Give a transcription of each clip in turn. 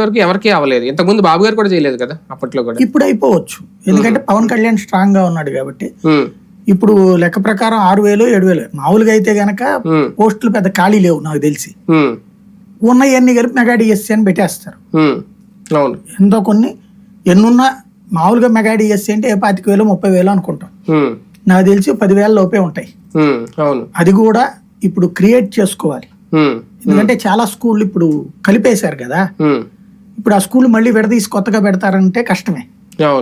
వరకు ఎవరికీ అవ్వలేదు. ఇంతకుముందు బాబు గారు కూడా చేయలేదు కదా అప్పట్లో కూడా. ఇప్పుడు అయిపోవచ్చు. ఎందుకంటే పవన్ కళ్యాణ్ స్ట్రాంగ్గా ఉన్నాడు కాబట్టి. ఇప్పుడు లెక్క ప్రకారం ఆరు వేలు ఏడు వేలు. మామూలుగా అయితే గనక పోస్టులు పెద్ద ఖాళీ లేవు నాకు తెలిసి. ఉన్నవన్నీ కలిపి మెగా డిఎస్సీ అని పెట్టేస్తారు. అవును. ఎంతో కొన్ని. ఎన్నున్నా మామూలుగా మెగా డిఎస్సీ అంటే ఏ పాతిక వేలు ముప్పై వేలు అనుకుంటాం. నాకు తెలిసి పదివేల లోపే ఉంటాయి. అవును. అది కూడా ఇప్పుడు క్రియేట్ చేసుకోవాలి. ఎందుకంటే చాలా స్కూళ్ళు ఇప్పుడు కలిపేశారు కదా. ఇప్పుడు ఆ స్కూల్ మళ్ళీ విడదీసి కొత్తగా పెడతారంటే కష్టమే.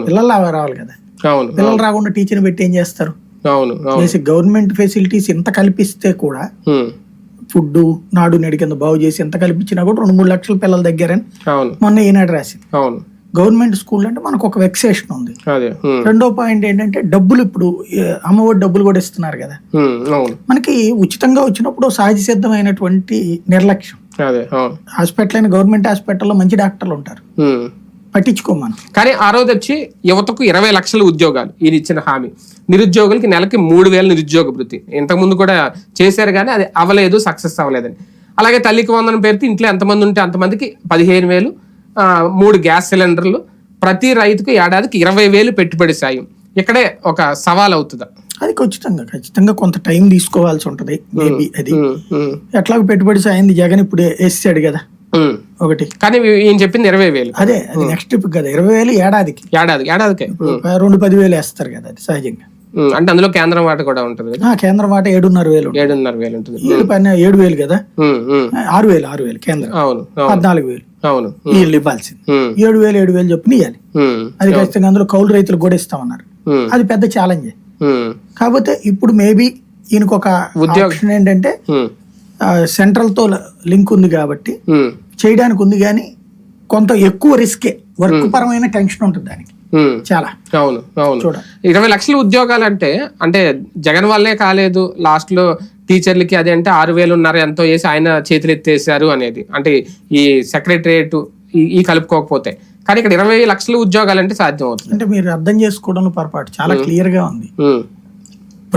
పిల్లలు రావాలి కదా. అవును పిల్లలు రాకుండా టీచర్ని పెట్టి ఏం చేస్తారు? గవర్నమెంట్ ఫెసిలిటీస్ ఇంత కల్పిస్తే కూడా ఫుడ్ నాడు నేడు కింద బాగు చేసి ఎంత కల్పించినా కూడా రెండు మూడు లక్షల పిల్లల దగ్గరని అవును. మొన్న ఈనాడు రాసింది. అవును. గవర్నమెంట్ స్కూల్ అంటే మనకు ఒక వెక్సేషన్ ఉంది. రెండో పాయింట్ ఏంటంటే డబ్బులు ఇప్పుడు అమ్మఒడి డబ్బులు కూడా ఇస్తున్నారు కదా. మనకి ఉచితంగా వచ్చినప్పుడు సహజ సిద్ధమైనటువంటి నిర్లక్ష్యం. హాస్పిటల్ అయిన గవర్నమెంట్ హాస్పిటల్లో మంచి డాక్టర్లు ఉంటారు. ఉమ్. పట్టించుకోం మనం కానీ ఆ రోజు వచ్చి యువతకు ఇరవై లక్షల ఉద్యోగాలు ఈయన ఇచ్చిన హామీ. నిరుద్యోగులకి నెలకి మూడు వేల నిరుద్యోగ వృత్తి ఇంతకుముందు కూడా చేశారు కానీ అది అవ్వలేదు సక్సెస్ అవ్వలేదని. అలాగే తల్లికి వందనం పేరుతో ఇంట్లో ఎంతమంది ఉంటే అంతమందికి పదిహేను వేలు మూడు గ్యాస్ సిలిండర్లు. ప్రతి రైతుకు ఏడాదికి ఇరవై వేలు పెట్టుబడి సాయం. ఇక్కడే ఒక సవాల్ అవుతుందా అది ఖచ్చితంగా ఖచ్చితంగా కొంత టైం తీసుకోవాల్సి ఉంటది మేబీ అది. ఎట్లాగో పెట్టుబడి సాయింది జగన్ ఇప్పుడు వేసాడు కదా. ఒకటి. కానీ ఈయన చెప్పింది ఇరవై వేలు. అదే అది నెక్స్ట్ ట్రిప్ కదా ఇరవై వేలు ఏడాదికి. ఏడాది ఏడాదికే. రెండు పదివేలు వేస్తారు కదా అది సహజంగా. అంటే అందులో కేంద్రం వాట కూడా ఉంటుంది కేంద్రం వాట ఏడున్నర వేలు. ఏడున్నర వేలు ఉంటుంది. ఏడు పైన ఏడు వేలు కదా? ఆరు వేలు ఆరు వేలు కేంద్రం. అవును పద్నాలుగు వేలు. అవును వీళ్ళు ఇవ్వాల్సింది. ఏడు వేలు ఏడు వేలు చొప్పున ఇవ్వాలి అది ఖచ్చితంగా అందులో కౌలు రైతులకు కూడా ఇస్తామన్నారు. అది పెద్ద ఛాలెంజ్ కాకపోతే ఇప్పుడు మేబీ ఈయనకు ఒక ఆప్షన్ ఏంటంటే సెంట్రల్తో లింక్ ఉంది కాబట్టి ఉమ్, చేయడానికి ఉంది కానీ కొంత ఎక్కువ రిస్కే వర్క్ పరమైన టెన్షన్ ఉంటుంది దానికి. చాలా. అవును అవును. ఇరవై లక్షల ఉద్యోగాలు అంటే అంటే జగన్ వల్లే కాలేదు లాస్ట్లో టీచర్లకి అది అంటే ఆరు వేలు ఉన్నారు ఎంతో వేసి ఆయన చేతులు ఎత్తేసారు అనేది. అంటే ఈ సెక్రటరియట్ ఈ కలుపుకోకపోతే. కానీ ఇక్కడ ఇరవై లక్షల ఉద్యోగాలు అంటే సాధ్యం అవుతుంది అంటే మీరు అర్థం చేసుకోవడంలో పొరపాటు. చాలా క్లియర్గా ఉంది.